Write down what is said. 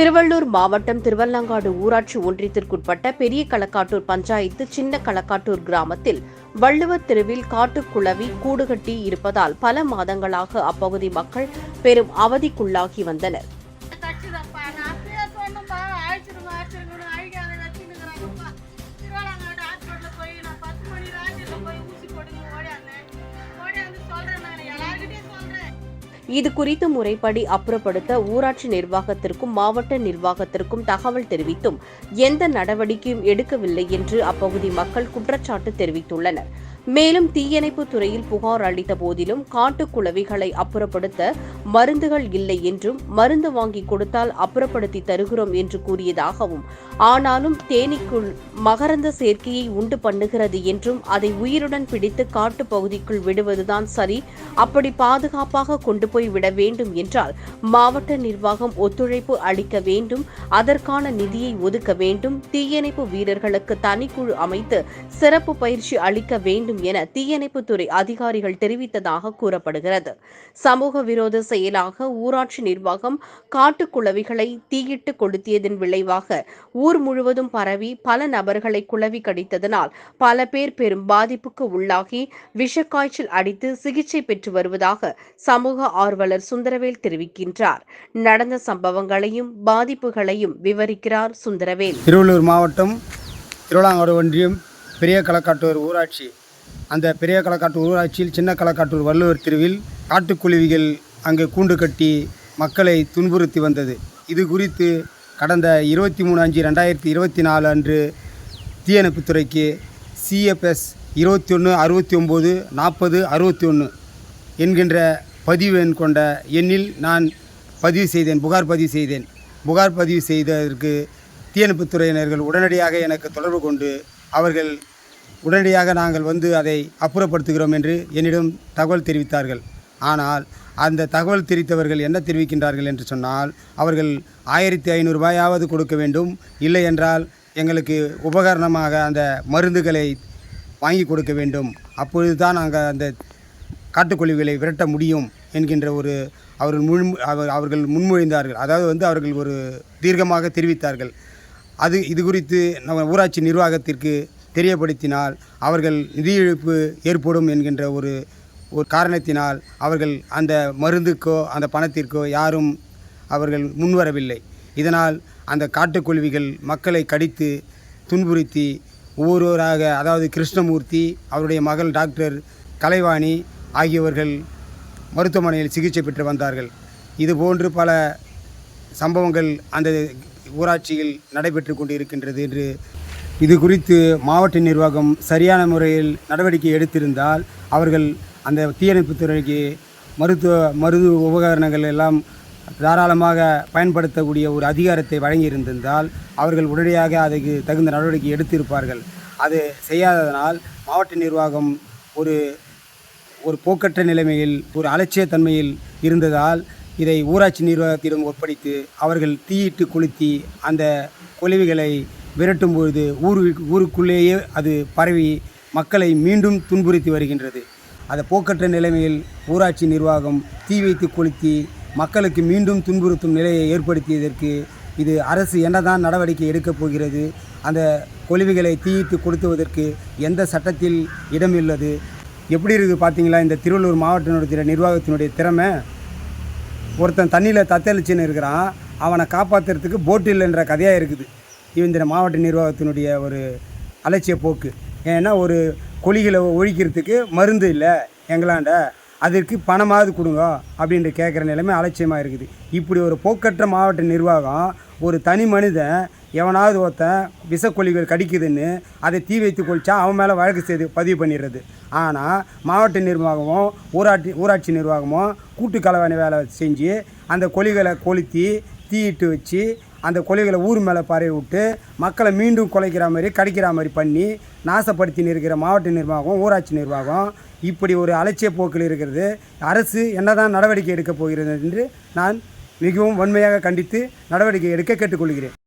திருவள்ளூர் மாவட்டம் திருவல்லங்காடு ஊராட்சி ஒன்றியத்திற்குட்பட்ட பெரிய களக்காட்டூர் பஞ்சாயத்து சின்ன களக்காட்டூர் கிராமத்தில் வள்ளுவர் தெருவில் காட்டுக்குளவி கூடுகட்டி இருப்பதால் பல மாதங்களாக அப்பகுதி மக்கள் பெரும் அவதிக்குள்ளாகி வந்தனர் கட்சிதப்பா இது குறித்து முறைப்படி அப்புறப்படுத்த ஊராட்சி நிர்வாகத்திற்கும் மாவட்ட நிர்வாகத்திற்கும் தகவல் தெரிவித்தும் எந்த நடவடிக்கையும் எடுக்கவில்லை என்று அப்பகுதி மக்கள் குற்றச்சாட்டு தெரிவித்துள்ளனர். மேலும் தீயணைப்பு துறையில் புகார் அளித்த போதிலும் காட்டுக்குளவிகளை அப்புறப்படுத்த மருந்துகள் இல்லை என்றும் மருந்து வாங்கி கொடுத்தால் அப்புறப்படுத்தி தருகிறோம் என்று கூறியதாகவும் ஆனாலும் தேனீக்குள் மகரந்த சேர்க்கையை உண்டு பண்ணுகிறது என்றும் அதை உயிருடன் பிடித்து காட்டுப் பகுதிக்குள் விடுவதுதான் சரி அப்படி பாதுகாப்பாக கொண்டு போய் விட வேண்டும் என்றால் மாவட்ட நிர்வாகம் ஒத்துழைப்பு அளிக்க வேண்டும் அதற்கான நிதியை ஒதுக்க வேண்டும் தீயணைப்பு வீரர்களுக்கு தனிக்குழு அமைத்து சிறப்பு பயிற்சி அளிக்க வேண்டும் வேண்டும் என தீயணைப்புத்துறை அதிகாரிகள் தெரிவித்ததாக கூறப்படுகிறது. சமூக விரோத செயலாக ஊராட்சி நிர்வாகம் காட்டுக்குளவிகளை தீயிட்டு கொளுத்தியதன் விளைவாக ஊர் முழுவதும் பரவி பல நபர்களை குளவி கடித்ததனால் பல பேர் பெரும் பாதிப்புக்கு உள்ளாகி விஷக்காய்ச்சல் அடித்து சிகிச்சை பெற்று வருவதாக சமூக ஆர்வலர் சுந்தரவேல் தெரிவிக்கின்றார். நடந்த சம்பவங்களையும் பாதிப்புகளையும் விவரிக்கிறார் சுந்தரவேல். திருவள்ளூர் மாவட்டம் திருவிழாங்கோடு ஒன்றியம் பெரிய களக்காட்டூர் ஊராட்சி அந்த பெரிய களக்காட்டூர் ஊராட்சியில் சின்ன களக்காட்டூர் வள்ளுவர் தெருவில் காட்டுக்குழுவிகள் அங்கே கூண்டு கட்டி மக்களை துன்புறுத்தி வந்தது. இது குறித்து கடந்த இருபத்தி மூணு அஞ்சு ரெண்டாயிரத்தி இருபத்தி நாலு அன்று தீயணைப்புத்துறைக்கு சிஎஃப்எஸ் இருபத்தி ஒன்று அறுபத்தி ஒம்பது நாற்பது அறுபத்தி ஒன்று என்கின்ற பதிவு எண் கொண்ட எண்ணில் நான் பதிவு செய்தேன் புகார் பதிவு செய்தேன். புகார் பதிவு செய்ததற்கு தீயணைப்புத்துறையினர்கள் உடனடியாக எனக்கு தொடர்பு கொண்டு அவர்கள் உடனடியாக நாங்கள் வந்து அதை அப்புறப்படுத்துகிறோம் என்று என்னிடம் தகவல் தெரிவித்தார்கள். ஆனால் அந்த தகவல் தெரிவித்தவர்கள் என்ன தெரிவிக்கின்றார்கள் என்று சொன்னால் அவர்கள் ஆயிரத்தி ஐநூறுரூபாயாவது கொடுக்க வேண்டும். இல்லை என்றால் எங்களுக்கு உபகரணமாக அந்த மருந்துகளை வாங்கி கொடுக்க வேண்டும். அப்பொழுது தான் நாங்கள் அந்த காட்டுக்கொழிவுகளை விரட்ட முடியும் என்கின்ற ஒரு அவர்கள் முன் அவர் அவர்கள் முன்மொழிந்தார்கள். அதாவது வந்து அவர்கள் ஒரு தீர்க்கமாக தெரிவித்தார்கள். அது இது குறித்து நம்ம ஊராட்சி நிர்வாகத்திற்கு தெரியப்படுத்தினால் அவர்கள் நிதி இழப்பு ஏற்படும் என்கின்ற ஒரு ஒரு காரணத்தினால் அவர்கள் அந்த மருந்துக்கோ அந்த பணத்திற்கோ யாரும் அவர்கள் முன்வரவில்லை. இதனால் அந்த காட்டுக்கொல்விகள் மக்களை கடித்து துன்புறுத்தி ஒவ்வொருவராக அதாவது கிருஷ்ணமூர்த்தி அவருடைய மகள் டாக்டர் கலைவாணி ஆகியவர்கள் மருத்துவமனையில் சிகிச்சை பெற்று வந்தார்கள். இதுபோன்று பல சம்பவங்கள் அந்த ஊராட்சியில் நடைபெற்று கொண்டு இருக்கின்றது என்று இது குறித்து மாவட்ட நிர்வாகம் சரியான முறையில் நடவடிக்கை எடுத்திருந்தால் அவர்கள் அந்த தீயணைப்பு துறைக்கு மருத்துவ மருத்துவ உபகரணங்கள் எல்லாம் தாராளமாக பயன்படுத்தக்கூடிய ஒரு அதிகாரத்தை வழங்கியிருந்திருந்தால் அவர்கள் உடனடியாக அதுக்கு தகுந்த நடவடிக்கை எடுத்திருப்பார்கள். அது செய்யாததனால் மாவட்ட நிர்வாகம் ஒரு ஒரு போக்கற்ற நிலைமையில் ஒரு அலட்சியத்தன்மையில் இருந்ததால் இதை ஊராட்சி நிர்வாகத்திடம் ஒப்படைத்து அவர்கள் தீயிட்டு கொளுத்தி அந்த கொலிவுகளை விரட்டும் பொழுது ஊரு ஊருக்குள்ளேயே அது பரவி மக்களை மீண்டும் துன்புறுத்தி வருகின்றது. அதை போக்கற்ற நிலைமையில் ஊராட்சி நிர்வாகம் தீ வைத்து கொளுத்தி மக்களுக்கு மீண்டும் துன்புறுத்தும் நிலையை ஏற்படுத்தியதற்கு இது அரசு என்னதான் நடவடிக்கை எடுக்கப் போகிறது அந்த கொழுவிகளை தீயிட்டு கொளுத்துவதற்கு எந்த சட்டத்தில் இடமில்லது எப்படி இருக்குது பார்த்தீங்களா? இந்த திருவள்ளூர் மாவட்டத்தினுடைய நிர்வாகத்தினுடைய திறமை? ஒருத்தன் தண்ணியில் தத்தளிச்சுன்னு இருக்கிறான். அவனை காப்பாற்றுறதுக்கு போட்டு இல்லைன்ற கதையாக இருக்குது. இந்த மாவட்ட நிர்வாகத்தினுடைய ஒரு அலட்சிய போக்கு. ஏன்னா ஒரு கொலிகளை ஒழிக்கிறதுக்கு மருந்து இல்லை எங்களாண்ட. அதற்கு பணமாவது கொடுங்க அப்படின்ட்டு கேட்குற நிலைமை அலட்சியமாக இருக்குது. இப்படி ஒரு போக்கற்ற மாவட்ட நிர்வாகம் ஒரு தனி மனிதன் எவனாவது ஒருத்தன் விஷக்கொல்லிகள் கடிக்குதுன்னு அதை தீ வைத்து கொளிச்சா அவன் மேலே வழக்கு செய்து பதிவு பண்ணிடுறது. ஆனால் மாவட்ட நிர்வாகமும் ஊராட்சி ஊராட்சி நிர்வாகமும் கூட்டு கலவாணி வேலை செஞ்சு அந்த கொலிகளை கொளுத்தி தீயிட்டு வச்சு அந்த கொலைகளை ஊர் மேலே பரவி விட்டு மக்களை மீண்டும் கொலைக்கிற மாதிரி கடிக்கிற மாதிரி பண்ணி நாசப்படுத்தின்னு இருக்கிற மாவட்ட நிர்வாகம் ஊராட்சி நிர்வாகம் இப்படி ஒரு அலட்சிய போக்கில் இருக்கிறது. அரசு என்னதான் நடவடிக்கை எடுக்கப் போகிறது என்று நான் மிகவும் வன்மையாக கண்டித்து நடவடிக்கை எடுக்க கேட்டுக்கொள்கிறேன்.